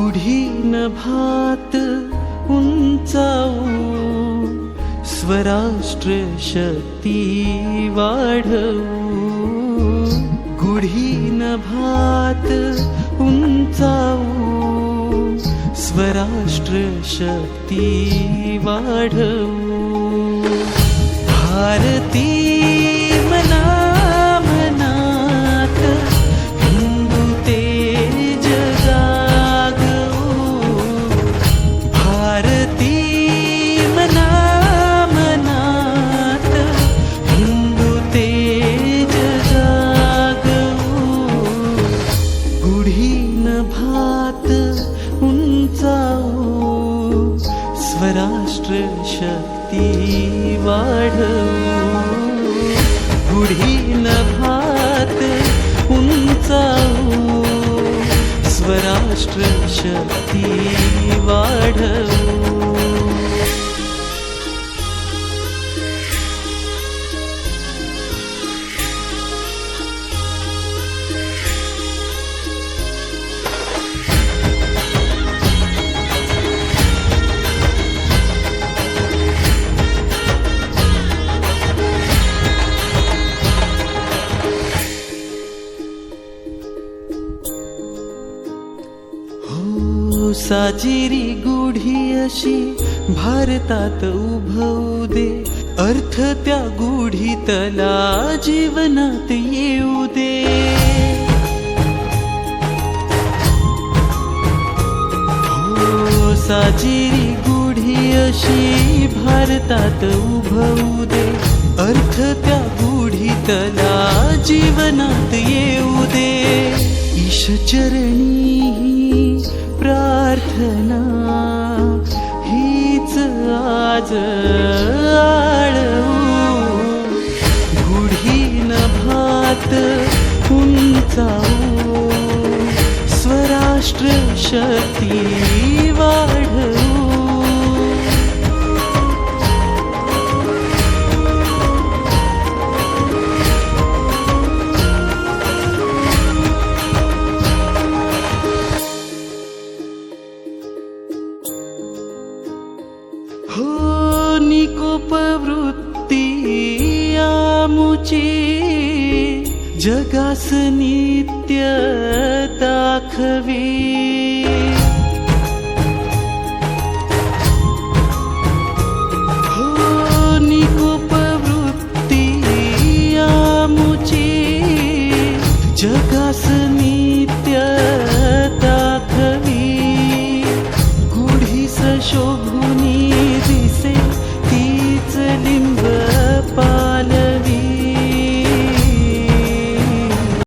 गुढी भात उंचावू स्वराष्ट्र शक्ती वाढवू. गुढी भात उंचावू स्वराष्ट्र शक्ती वाढवू. स्वराष्ट्र शक्ती वाढ गुढीन भात हो साजिरी गुढी अशी भारतात उभवू दे. अर्थ त्या गुढीतला जीवनात येऊ दे. हो साजिरी गुढी अशी भारतात उभवू दे. अर्थ त्या गुढीतला जीवनात येऊ दे. ईशचरणी प्रार्थना हीच आज आळवू गुढीन भात उंचाऊ स्वराष्ट्र शक्ती हो निकोप वृत्ती आमुची जगास नित्य दाखवी